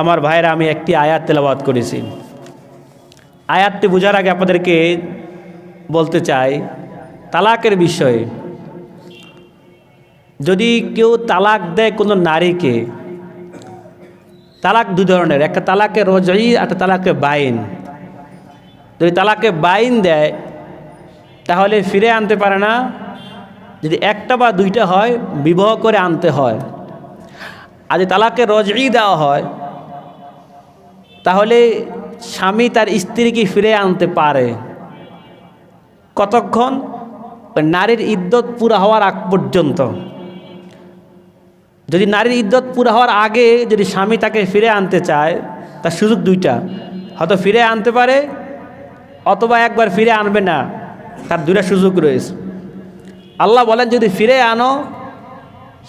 আমার ভাইরা আমি একটি আয়াত তেলাবাদ করেছি। আয়াতটি বোঝার আগে আপনাদেরকে বলতে চাই, তালাকের বিষয়ে। যদি কেউ তালাক দেয় কোনো নারীকে, তালাক দু ধরনের, একটা তালাকে রজই, একটা তালাকে বাইন। যদি তালাকে বাইন দেয়, তাহলে ফিরে আনতে পারে না। যদি একটা বা দুইটা হয়, বিবাহ করে আনতে হয়। আর যদি তালাকে রজই দেওয়া হয় তাহলে স্বামী তার স্ত্রীকে ফিরে আনতে পারে। কতক্ষণ? নারীর ইদ্যত পুরা হওয়ার আগ পর্যন্ত। যদি নারীর ইদ্যত পুরা হওয়ার আগে যদি স্বামী তাকে ফিরে আনতে চায়, তার সুযোগ দুইটা। হয়তো ফিরে আনতে পারে, অথবা একবার ফিরে আনবে না, তার দুইটা সুযোগ রয়েছে। আল্লাহ বলেন, যদি ফিরে আনো,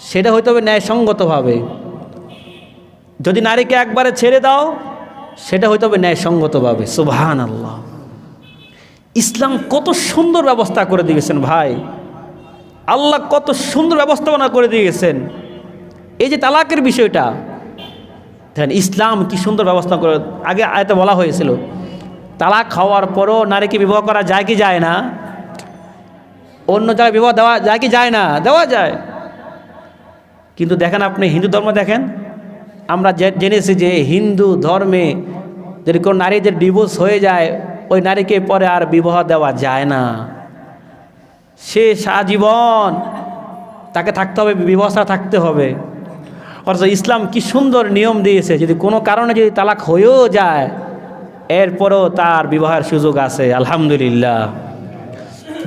সেটা হইতে হবে ন্যায়সঙ্গতভাবে। যদি নারীকে একবারে ছেড়ে দাও সেটা হইতে হবে ন্যায়সঙ্গতভাবে সুবহান আল্লাহ ইসলাম কত সুন্দর ব্যবস্থা করে দিয়েছেন ভাই। আল্লাহ কত সুন্দর ব্যবস্থাপনা করে দিয়েছেন এই যে তালাকের বিষয়টা, দেখেন ইসলাম কি সুন্দর ব্যবস্থা করে, আগে আয়তে বলা হয়েছিল, তালাক খাওয়ার পরও নারীকে বিবাহ করা যায় কি যায় না? অন্য জায়গায় বিবাহ দেওয়া যায় কি যায় না? দেওয়া যায়। কিন্তু দেখেন আপনি হিন্দু ধর্ম দেখেন আমরা জেনেছি যে হিন্দু ধর্মে যদি কোনো নারীদের ডিভোর্স হয়ে যায়, ওই নারীকে পরে আর বিবাহ দেওয়া যায় না। সে সাজীবন তাকে থাকতে হবে বিবস্থা থাকতে হবে। অথচ ইসলাম কি সুন্দর নিয়ম দিয়েছে, যদি কোনো কারণে যদি তালাক হয়েও যায়, এরপরও তার বিবাহের সুযোগ আছে, আলহামদুলিল্লাহ।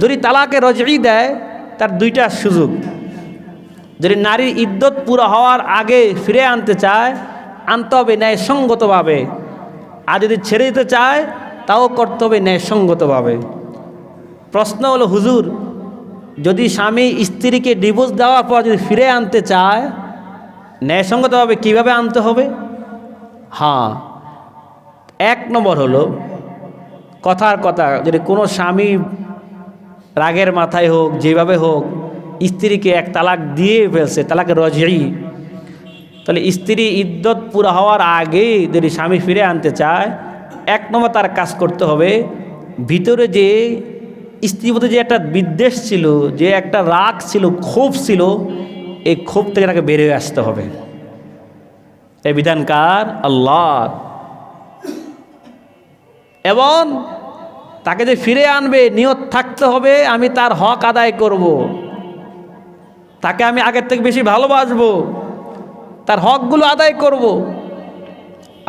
যদি তালাকে রজই দেয়, তার দুইটা সুযোগ। যদি নারীর ইদ্যত পুরো হওয়ার আগে ফিরে আনতে চায়, আনতে হবে ন্যায়সঙ্গতভাবে। আর যদি ছেড়ে দিতে চায়, তাও করতে হবে ন্যায়সঙ্গতভাবে। প্রশ্ন হলো, হুজুর, যদি স্বামী স্ত্রীকে ডিভোর্স দেওয়ার পর যদি ফিরে আনতে চায়, ন্যায়সঙ্গতভাবে কীভাবে আনতে হবে? হ্যাঁ এক নম্বর হলো, কথার কথা, যদি কোনো স্বামী রাগের মাথায় হোক, যেভাবে হোক স্ত্রীকে এক তালাক দিয়ে ফেলছে, তালাকে রজই তাহলে স্ত্রী ইদ্যত পুরা হওয়ার আগে যদি স্বামী ফিরে আনতে চায়, এক নম্বর তার কাজ করতে হবে, ভিতরে যে স্ত্রীর প্রতি যে একটা বিদ্বেষ ছিল, যে একটা রাগ ছিল, ক্ষোভ ছিল, এই ক্ষোভ থেকে তাকে বেরিয়ে আসতে হবে। এই বিধানকার আল্লাহ। এবং তাকে যে ফিরে আনবে, নিয়ত থাকতে হবে, আমি তার হক আদায় করব। তাকে আমি আগের থেকে বেশি ভালোবাসবো। তার হকগুলো আদায় করব।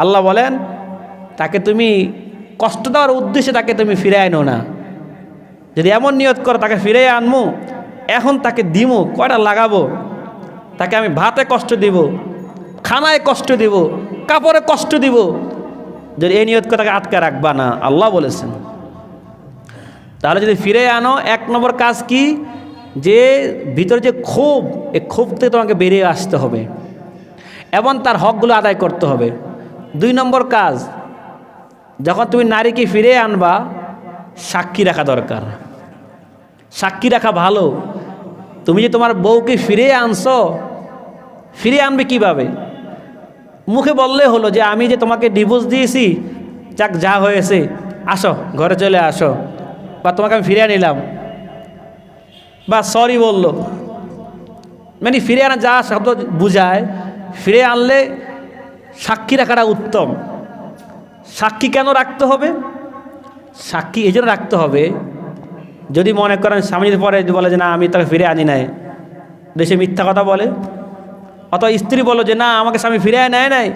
আল্লাহ বলেন, তাকে তুমি কষ্ট দেওয়ার উদ্দেশ্যে তাকে তুমি ফিরে আনো না। যদি এমন নিয়ত করো, তাকে ফিরে আনব এখন তাকে দিমো, কয়টা লাগাবো? তাকে আমি ভাতে কষ্ট দিব, খানায় কষ্ট দিব, কাপড়ে কষ্ট দিব। যদি এই নিয়ত করে তাকে আটকে রাখবা না, আল্লাহ বলেছেন। তাহলে যদি ফিরে আনো, এক নম্বর কাজ কি? যে ভিতরে যে ক্ষোভ, এই ক্ষোভ থেকে তোমাকে বেরিয়ে আসতে হবে। এবং তার হকগুলো আদায় করতে হবে। দুই নম্বর কাজ, যখন তুমি নারীকে ফিরে আনবা, সাক্ষী রাখা দরকার। সাক্ষী রাখা ভালো। তুমি যে তোমার বউকে ফিরে আনছো, ফিরে আনবে কীভাবে? মুখে বললে হলো যে, আমি যে তোমাকে ডিভোর্স দিয়েছি, যাক যা হয়েছে, আসো, ঘরে চলে আসো। বা, তোমাকে আমি ফিরে নিলাম বা সরি বলল। মানে ফিরে আনা যা শব্দ বুঝায়, ফিরে আনলে সাক্ষী রাখাটা উত্তম। সাক্ষী কেন রাখতে হবে? সাক্ষী এই জন্য রাখতে হবে, যদি মনে করেন স্বামী যদি পরে বলে যে, না, আমি তাকে ফিরে আনি নাই। দেশে মিথ্যা কথা বলে। অথবা স্ত্রী বলো যে, না, আমাকে স্বামী ফিরে নেয় নাই।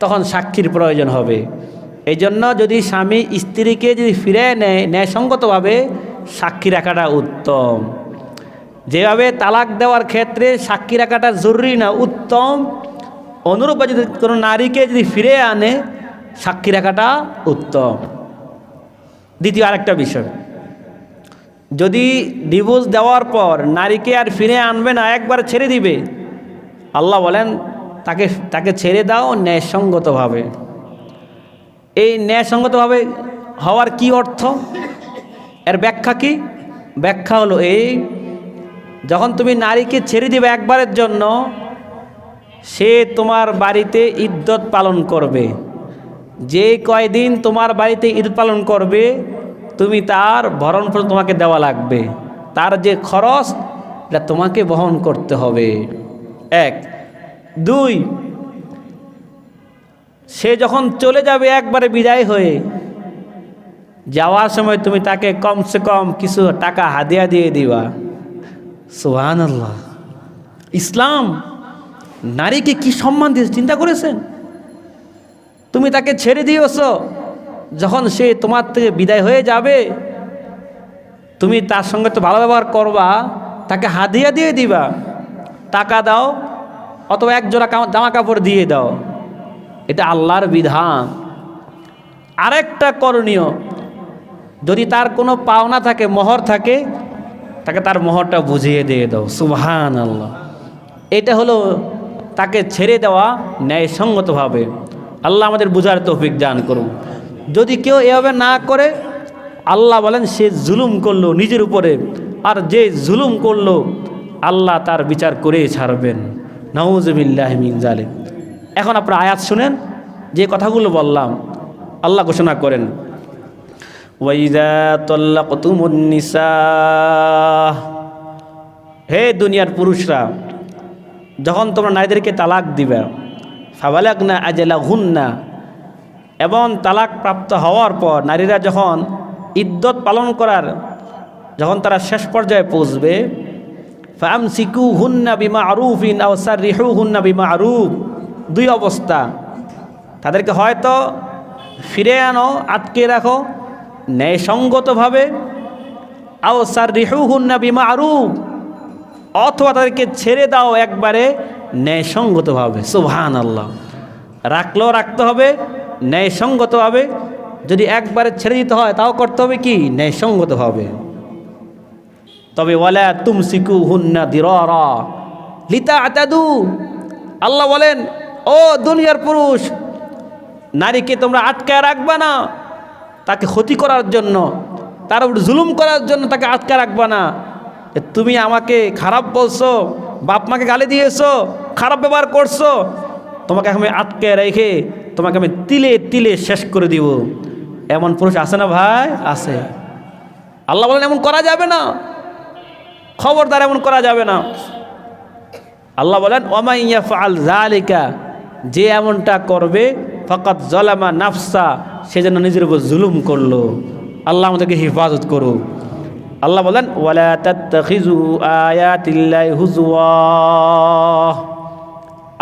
তখন সাক্ষীর প্রয়োজন হবে। এই জন্য যদি স্বামী স্ত্রীকে যদি ফিরে নেয়, ন্যায়সঙ্গতভাবে সাক্ষী রাখাটা উত্তম। যেভাবে তালাক দেওয়ার ক্ষেত্রে সাক্ষী রাখাটা জরুরি না, উত্তম। অনুরূপে যদি কোনো নারীকে যদি ফিরে আনে, সাক্ষী রাখাটা উত্তম। দ্বিতীয় আরেকটা বিষয়, যদি ডিভোর্স দেওয়ার পর নারীকে আর ফিরে আনবে না, একবার ছেড়ে দিবে। আল্লাহ বলেন, তাকে তাকে ছেড়ে দাও ন্যায়সঙ্গতভাবে। এই ন্যায়সঙ্গতভাবে হওয়ার কি অর্থ? এর ব্যাখ্যা কি? ব্যাখ্যা হলো এই, যখন তুমি নারীকে ছেড়ে দিবে একবারের জন্য, সে তোমার বাড়িতে ইদ্যত পালন করবে। যে কয়দিন তোমার বাড়িতে ঈদ পালন করবে, তুমি তার ভরণ তোমাকে দেওয়া লাগবে। তার যে খরচ, এটা তোমাকে বহন করতে হবে। এক। দুই, সে যখন চলে যাবে একবারে বিদায় হয়ে যাওয়ার সময় তুমি তাকে কমসে কম কিছু টাকা হাদিয়া দিয়ে দিবা। সোহান আল্লাহ ইসলাম, নারীকে কি সম্মান দিয়েছে চিন্তা করেছেন? তুমি তাকে ছেড়ে দিয়েছ, যখন সে তোমার থেকে বিদায় হয়ে যাবে, তুমি তার সঙ্গে তো ভালো ব্যবহার করবা, তাকে হাদিয়া দিয়ে দিবা। টাকা দাও, অথবা এক জোড়া জামা কাপড় দিয়ে দাও। এটা আল্লাহর বিধান। আরেকটা করণীয় যদি তার কোনো পাওনা থাকে, মোহর থাকে, তাকে তার মোহরটা বুঝিয়ে দিয়ে দাও। সুবহান আল্লাহ এটা হলো তাকে ছেড়ে দেওয়া ন্যায়সঙ্গতভাবে। আল্লাহ আমাদের বুঝার তৌফিক দান করুন। যদি কেউ এভাবে না করে, আল্লাহ বলেন, সে জুলুম করল নিজের উপরে, আর যে জুলুম করল, আল্লাহ তার বিচার করেই ছাড়বেন। নওয়াজবিল্লাহ মিন এখন আপনারা আয়াত শুনেন, যে কথাগুলো বললাম, আল্লাহ ঘোষণা করেন হে দুনিয়ার পুরুষরা, যখন তোমরা নারীদেরকে তালাক দিবে ফাবালাক না আজেলা ঘুন না এবং তালাক প্রাপ্ত হওয়ার পর নারীরা যখন ইদ্যত পালন করার, যখন তারা শেষ পর্যায়ে পৌঁছবে ফাম সিকু হুন্না বিমা আরুফিন আওসার রিহু হুন্না বিমা আরুফ দুই অবস্থা, তাদেরকে হয়তো ফিরে আনো, আটকে রাখো ন্যায়সঙ্গতভাবে আও সার রিহু হুন্না বিমা আরুফ অথবা তাদেরকে ছেড়ে দাও একবারে ন্যায়সঙ্গতভাবে। সুবহান আল্লাহ রাখলেও রাখতে হবে, ন্যায়সঙ্গতভাবে যদি একবারে ছেড়ে দিতে হয়, তাও করতে হবে কি? ন্যায়সঙ্গতভাবে। তবে বলে ওয়ালা তুমসিকু হুন্না দিরা লিতা আতাদু আল্লাহ বলেন, ও দুনিয়ার পুরুষ, নারীকে তোমরা আটকায় রাখবা না। তাকে ক্ষতি করার জন্য, তার উপর জুলুম করার জন্য তাকে আটকা রাখবা না। তুমি আমাকে খারাপ বলছো, বাপ মাকে গালি দিয়েছ, খারাপ ব্যবহার করছ, তোমাকে আমি আটকে রেখে তোমাকে আমি তিলে তিলে শেষ করে দিব। এমন পুরুষ আছে না ভাই? আছে। আল্লাহ বলেন, এমন করা যাবে না। খবরদার এমন করা যাবে না। আল্লাহ বলেন ওমাইয়া ফাল জালিকা যে এমনটা করবে ফকাত জলামা নাফসা, সে যেন নিজের উপর জুলুম করল। আল্লাহ আমাদেরকে হেফাজত করুক। আল্লাহ বলেন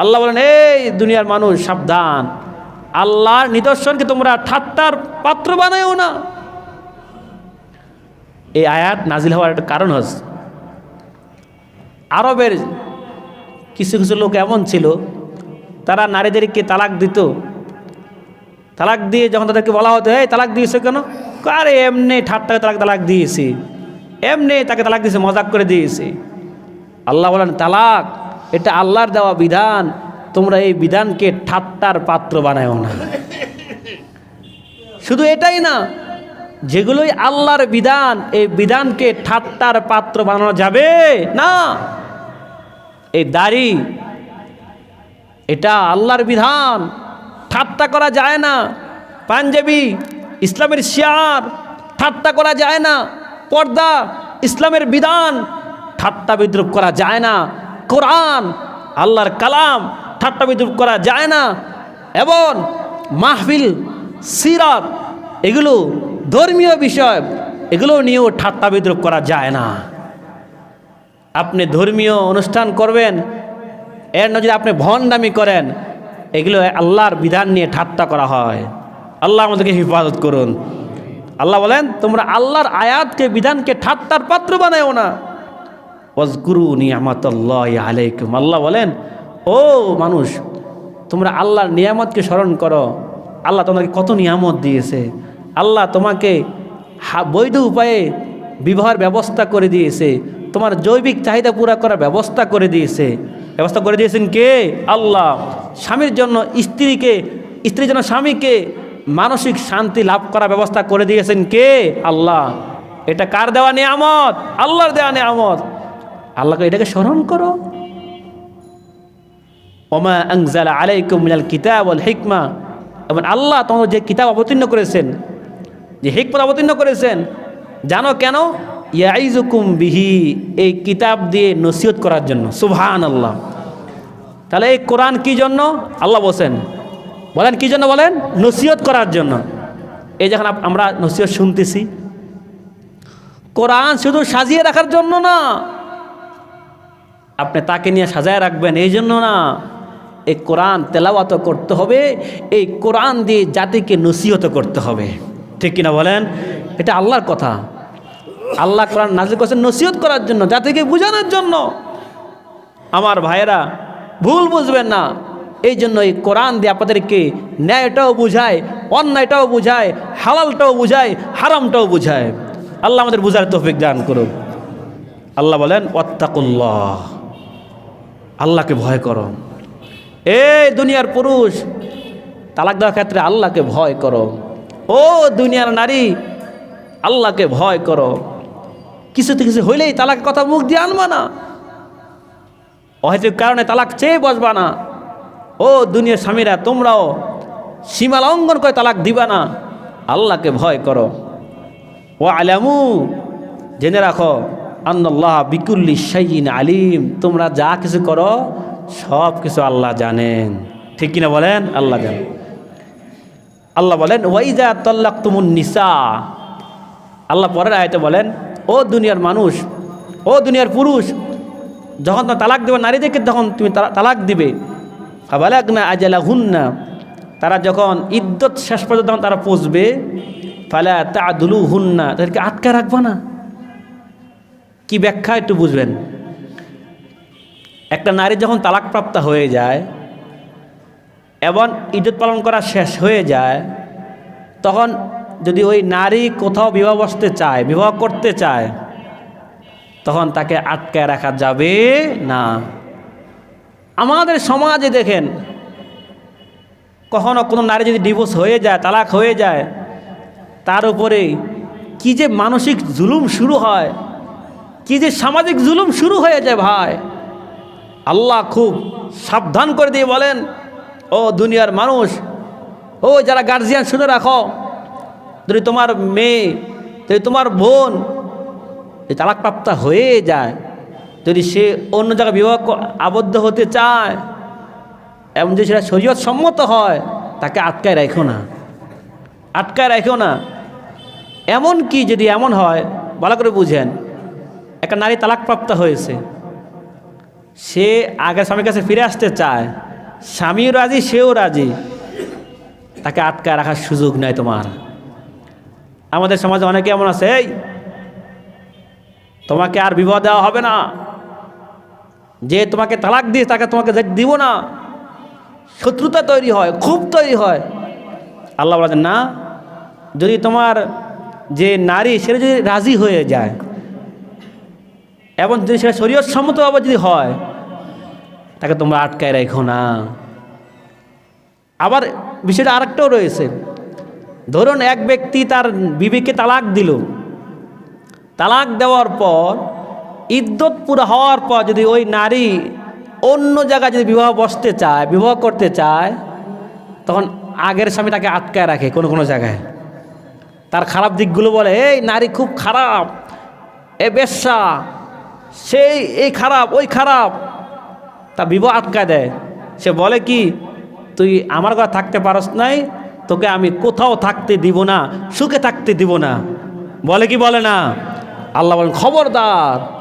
আল্লাহ বলেন, এই দুনিয়ার মানুষ, সাবধান। আল্লাহর নিদর্শনকে তোমরা ঠাট্টার পাত্র বানায়ও না। এই আয়াত নাজিল হওয়ার একটা কারণ হচ্ছে, আরবের কিছু কিছু লোক এমন ছিল, তারা নারীদেরকে তালাক দিত তালাক দিয়ে যখন তাদেরকে বলা হতো, এই, তালাক দিয়েছে কেন? আরে, এমনি ঠাট্টাকে তালাক তালাক দিয়েছি। এমনি তাকে তালাক দিয়েছে, মজাক করে দিয়েছি। আল্লাহ বলেন, তালাক, এটা আল্লাহর দেওয়া বিধান। তোমরা এই বিধানকে ঠাট্টার পাত্র বানায়ও না। শুধু এটাই না, যেগুলোই আল্লাহর বিধান, এই বিধানকে ঠাট্টার পাত্র বানানো যাবে না। এই দাড়ি, এটা আল্লাহর বিধান। ঠাট্টা করা যায় না। পাঞ্জাবি, ইসলামের শিয়ার, ঠাট্টা করা যায় না। পর্দা, ইসলামের বিধান, ঠাট্টা বিদ্রুপ করা যায় না। কোরআন, আল্লাহর কালাম, ঠাট্টা বিদ্রুপ করা যায় না। এবং মাহফিল, সিরাত, এগুলো ধর্মীয় বিষয়, এগুলো নিয়েও ঠাট্টা বিদ্রুপ করা যায় না। আপনি ধর্মীয় অনুষ্ঠান করবেন, এর নজরে আপনি ভণ্ডামি করেন এগুলো আল্লাহর বিধান নিয়ে ঠাট্টা করা হয়। আল্লাহ আমাদেরকে হেফাজত করুন। আল্লাহ বলেন, তোমরা আল্লাহর আয়াতকে, বিধানকে ঠাট্টার পাত্র বানায়ও না। অজগুরু নিয়ামতল্লাহ আলাইকুম। আল্লাহ বলেন, ও মানুষ, তোমরা আল্লাহর নিয়ামতকে স্মরণ করো। আল্লাহ তোমাকে কত নিয়ামত দিয়েছে। আল্লাহ তোমাকে বৈধ উপায়ে বিবাহের ব্যবস্থা করে দিয়েছে। তোমার জৈবিক চাহিদা পুরা করার ব্যবস্থা করে দিয়েছে। ব্যবস্থা করে দিয়েছেন কে? আল্লাহ। স্বামীর জন্য স্ত্রীকে, স্ত্রীর জন্য স্বামীকে মানসিক শান্তি লাভ করার ব্যবস্থা করে দিয়েছেন কে? আল্লাহ। এটা কার দেওয়া নিয়ামত? আল্লাহর দেওয়া নিয়ামত। আল্লাহকে এটাকে স্মরণ করো। ওমা আংজালা আলাইকুম মিনাল কিতাব ওয়াল হিকমা। এবং আল্লাহ তোমার যে কিতাব অবতীর্ণ করেছেন, যে হিকমত অবতীর্ণ করেছেন, জানো কেন? ইয়াইজুকুম বিহি, এই কিতাব দিয়ে নসিহত করার জন্য। সুবহান আল্লাহ তাহলে এই কোরআন কি জন্য? আল্লাহ বসেন বলেন কি জন্য বলেন? নসিহত করার জন্য। এই যখন আমরা নসিহত শুনতেছি। কোরআন শুধু সাজিয়ে রাখার জন্য না, আপনি তাকে নিয়ে সাজায় রাখবেন এই জন্য না। এই কোরআন তেলাওয়াত করতে হবে, এই কোরআন দিয়ে জাতিকে নসিহত করতে হবে। ঠিক কিনা বলেন? এটা আল্লাহর কথা। আল্লাহ কোরআন নাজিল করছেন নসিহত করার জন্য, জাতিকে বোঝানোর জন্য। আমার ভাইয়েরা ভুল বুঝবেন না। এই জন্য এই কোরআন দিয়ে আপনাদেরকে ন্যায়টাও বুঝায়, অন্যায়টাও বুঝায়, হালালটাও বুঝায়, হারামটাও বুঝায়। আল্লাহ আমাদের বুঝার তৌফিক দান করুন আল্লাহ বলেন অত্তাকুল্লাহ আল্লাহকে ভয় করো। এই দুনিয়ার পুরুষ, তালাক দেওয়ার ক্ষেত্রে আল্লাহকে ভয় করো। ও দুনিয়ার নারী, আল্লাহকে ভয় করো। কিছুতে কিছু হইলেই তালাক কথা মুখ দিয়ে আনবা না। অহেতুক কারণে তালাক চেয়ে বসবা না। ও দুনিয়ার স্বামীরা, তোমরাও সীমা লঙ্ঘন করে তালাক দিবা না। আল্লাহকে ভয় করো। ও আলামু জেনে রাখো, আন্নাল্লাহ বিকুল্লি শাইন আলিম। তোমরা যা কিছু করো, সব কিছু আল্লাহ জানেন। ঠিক কিনা বলেন? আল্লাহ জানেন আল্লাহ বলেন, ওয়াইজা তল্লাক তুমুন নিসা। আল্লাহ পরের আয়তে বলেন, ও দুনিয়ার মানুষ, ও দুনিয়ার পুরুষ যখন তোমার তালাক দেবে, নারীদেরকে তখন তুমি তালা- তালাক দিবে। ফাবালাক না আজালা হুন্না তারা যখন ইদ্যত শেষ পর্যন্ত তখন তারা পৌঁছবে, ফালা তা দুলু হুন্না তাদেরকে আটকা রাখবা না। কি ব্যাখ্যা একটু বুঝবেন? একটা নারী যখন তালাকপ্রাপ্ত হয়ে যায়, এবং ইদ্যুৎ পালন করা শেষ হয়ে যায়, তখন যদি ওই নারী কোথাও বিবাহ বসতে চায়, বিবাহ করতে চায় তখন তাকে আটকায় রাখা যাবে না। আমাদের সমাজে দেখেন, কখনো কোনো নারী যদি ডিভোর্স হয়ে যায়, তালাক হয়ে যায়, তার উপরে কি যে মানসিক জুলুম শুরু হয়, কি যে সামাজিক জুলুম শুরু হয়ে যায় ভাই। আল্লাহ খুব সাবধান করে দিয়ে বলেন, ও দুনিয়ার মানুষ, ও যারা গার্জিয়ান শুনে রাখো, যদি তোমার মেয়ে, যদি তোমার বোন তালাকপ্রাপ্ত হয়ে যায়, যদি সে অন্য জায়গায় বিবাহ আবদ্ধ হতে চায়, এবং যদি সেটা শরীয়ত সম্মত হয়, তাকে আটকায় রাখো না। আটকায় রাখো না। এমন কি যদি এমন হয়, ভালো করে বুঝেন, একটা নারী তালাকপ্রাপ্ত হয়েছে, সে আগের স্বামীর কাছে ফিরে আসতে চায়, স্বামীও রাজি, সেও রাজি, তাকে আটকায় রাখার সুযোগ নাই তোমার। আমাদের সমাজে অনেকে এমন আছে, এই তোমাকে আর বিবাহ দেওয়া হবে না। যে তোমাকে তালাক দিয়ে তাকে তোমাকে দিব না। শত্রুতা তৈরি হয় খুব তৈরি হয়। আল্লাহ বলেন না, যদি তোমার যে নারী সেটা যদি রাজি হয়ে যায়, এবং যদি সেটা শরীয়ত সম্মতভাবে যদি হয়, তাকে তোমরা আটকায় রেখো না। আবার বিষয়টা আরেকটাও রয়েছে। ধরুন, এক ব্যক্তি তার বিবেকে তালাক দিল। তালাক দেওয়ার পর ইদ্যত পুরো হওয়ার পর যদি ওই নারী অন্য জায়গায় যদি বিবাহ বসতে চায়, বিবাহ করতে চায়, তখন আগের স্বামী তাকে আটকায় রাখে কোনো কোনো জায়গায়। তার খারাপ দিকগুলো বলে, এই নারী খুব খারাপ, এ বেশ্যা, সেই, এই খারাপ, ওই খারাপ। তা বিবাহ আটকায় দেয়। সে বলে কি, তুই আমার ঘরে থাকতে পারস নাই, তোকে আমি কোথাও থাকতে দিব না, সুখে থাকতে দিব না। বলে কি বলে না? আল্লাহ বলেন, খবরদার,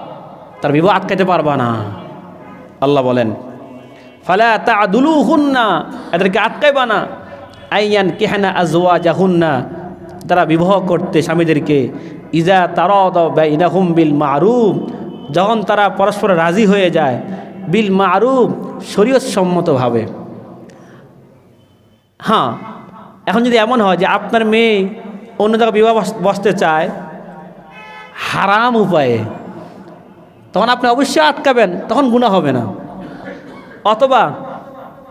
তার বিবাহ আটকাতে পারবা না। আল্লাহ বলেন, ফালা তা দুলু হুন্না এদেরকে আটকাইবা না। আইয়ান কেহানা আজওয়া জাহুন্না তারা বিবাহ করতে স্বামীদেরকে, ইজা তারা হুম বিল মারুফ যখন তারা পরস্পর রাজি হয়ে যায়, বিল মারুফ শরীয়তসম্মতভাবে। হ্যাঁ এখন যদি এমন হয় যে আপনার মেয়ে অন্য জায়গায় বিবাহ বস- বসতে চায় হারাম উপায়ে। তখন আপনি অবশ্যই আটকাবেন, তখন গুণা হবে না। অথবা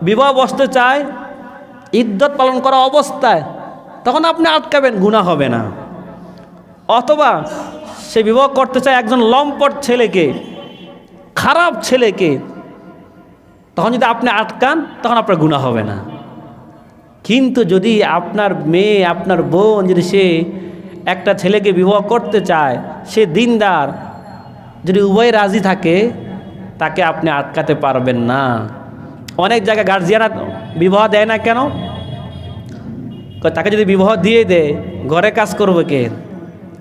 বিবাহ বসতে চায় ইদ্যত পালন করা অবস্থায়, তখন আপনি আটকাবেন গুণা হবে না। অথবা সে বিবাহ করতে চায় একজন লম্পট ছেলেকে, খারাপ ছেলেকে, তখন যদি আপনি আটকান, তখন আপনার গুণা হবে না। কিন্তু যদি আপনার মেয়ে, আপনার বোন, যদি সে একটা ছেলেকে বিবাহ করতে চায়, সে দিনদার। যদি উভয় রাজি থাকে, তাকে আপনি আটকাতে পারবেন না। অনেক জায়গায় গার্জিয়ানরা বিবাহ দেয় না কেন? তাকে যদি বিবাহ দিয়ে দেয় ঘরে কাজ করবে কে?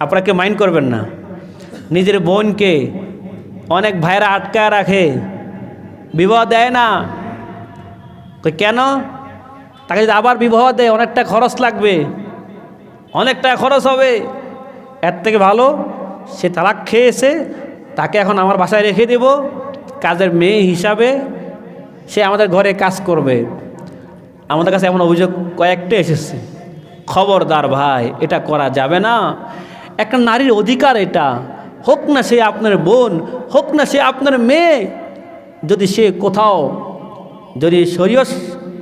আপনারা কেউ মাইন্ড করবেন না। নিজের বোনকে অনেক ভাইরা আটকায় রাখে। বিবাহ দেয় না। কেন? তাকে যদি আবার বিবাহ দেয়, অনেকটা খরচ লাগবে। অনেকটা খরচ হবে। এর থেকে ভালো, সে তালাক খেয়েছে, তাকে এখন আমার বাসায় রেখে দেব। কাজের মেয়ে হিসাবে সে আমাদের ঘরে কাজ করবে। আমাদের কাছে এমন অভিযোগ কয়েকটা এসেছে। খবরদার ভাই, এটা করা যাবে না। একটা নারীর অধিকার এটা। হোক না সে আপনার বোন, হোক না সে আপনার মেয়ে, যদি সে কোথাও, যদি শরীয়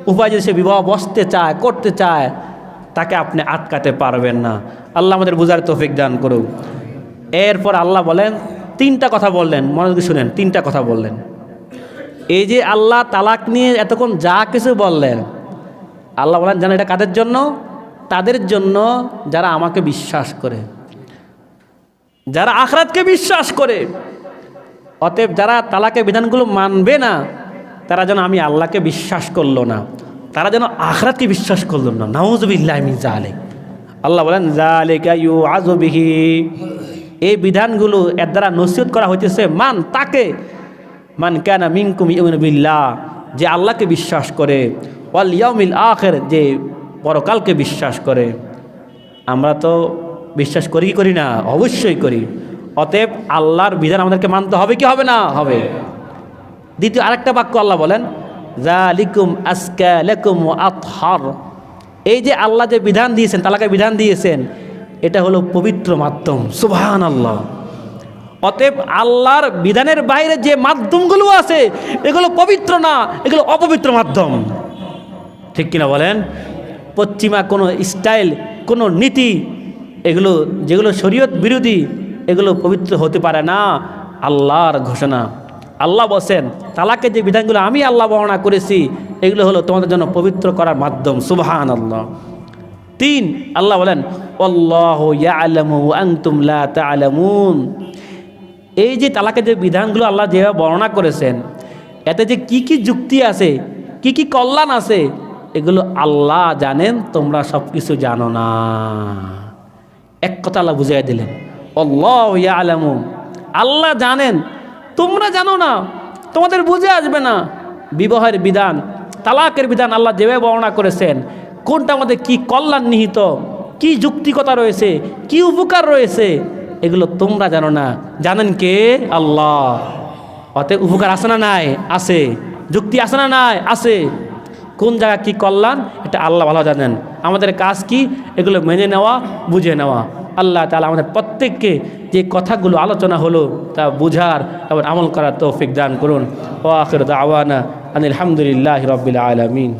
উপায় যদি সে বিবাহ বসতে চায়, করতে চায় তাকে আপনি আটকাতে পারবেন না। আল্লাহ আমাদের বুঝার তৌফিক দান করুক। এরপর আল্লাহ বলেন, তিনটা কথা বললেন। মনোযোগ শুনেন, তিনটা কথা বললেন। এই যে আল্লাহ তালাক নিয়ে এতক্ষণ যা কিছু বললেন, আল্লাহ বলেন, জানেন এটা কাদের জন্য? তাদের জন্য যারা আমাকে বিশ্বাস করে। যারা আখরাতকে বিশ্বাস করে। অতএব যারা তালাকের বিধানগুলো মানবে না, তারা যেন আমি আল্লাহকে বিশ্বাস করল না। তারা যেন আখরাতকে বিশ্বাস করল না। নাউজবিল্লাহ মিন জালে আল্লাহ বলেন জালেকা ইউ আজবিহি এই বিধানগুলো এর দ্বারা নসিহত করা হইতেছে মান তাকে। মান কেন মিনকুম বিল্লাহ, যে আল্লাহকে বিশ্বাস করে। ওয়াল ইয়াউমিল আখের, যে পরকালকে বিশ্বাস করে। আমরা তো বিশ্বাস করি করি না? অবশ্যই করি। অতএব আল্লাহর বিধান আমাদেরকে মানতে হবে কি হবে না? হবে। দ্বিতীয় আরেকটা বাক্য আল্লাহ বলেন জালিকুম আজকা লেকুম আতহার। এই যে আল্লাহ যে বিধান দিয়েছেন, তালাকে বিধান দিয়েছেন, এটা হলো পবিত্র মাধ্যম। সুবহান আল্লাহ অতএব আল্লাহর বিধানের বাইরে যে মাধ্যমগুলো আছে, এগুলো পবিত্র না, এগুলো অপবিত্র মাধ্যম। ঠিক কিনা বলেন? পশ্চিমা কোনো স্টাইল, কোনো নীতি, এগুলো যেগুলো শরীয়ত বিরোধী, এগুলো পবিত্র হতে পারে না। আল্লাহর ঘোষণা। আল্লাহ বসেন, তালাকের যে বিধানগুলো আমি আল্লাহ বর্ণনা করেছি, এগুলো হলো তোমাদের জন্য পবিত্র করার মাধ্যম। সুবহান আল্লাহ তিন আল্লাহ বলেন তা'লামুন। এই যে তালাকের যে বিধানগুলো আল্লাহ যেভাবে বর্ণনা করেছেন, এতে যে কি কি যুক্তি আছে, কি কি কল্যাণ আছে, এগুলো আল্লাহ জানেন, তোমরা সব কিছু জানো না। এক কথা আল্লাহ বুঝাই দিলেন অল্লাহ আলামু আল্লাহ জানেন তোমরা জানো না, তোমাদের বুঝে আসবে না। বিবাহের বিধান, তালাকের বিধান আল্লাহ যেভাবে বর্ণনা করেছেন, কোনটা আমাদের কি কল্যাণ নিহিত, কি যুক্তিকতা রয়েছে, কি উপকার রয়েছে, এগুলো তোমরা জানো না। জানেন কে? আল্লাহ। অতএব উপকার আসে না নাই? আছে। যুক্তি আসে না নাই? আছে। কোন জায়গা কী কল্যাণ, এটা আল্লাহ ভালো জানেন। আমাদের কাজ কি? এগুলো মেনে নেওয়া, বুঝে নেওয়া। আল্লাহ তালা আমাদের প্রত্যেককে যে কথাগুলো আলোচনা হলো, তা বুঝার এবং আমল করার তৌফিক দান করুন। ও আখির দাওয়ানা আনিল হামদুলিল্লাহ রবিল আলমিন।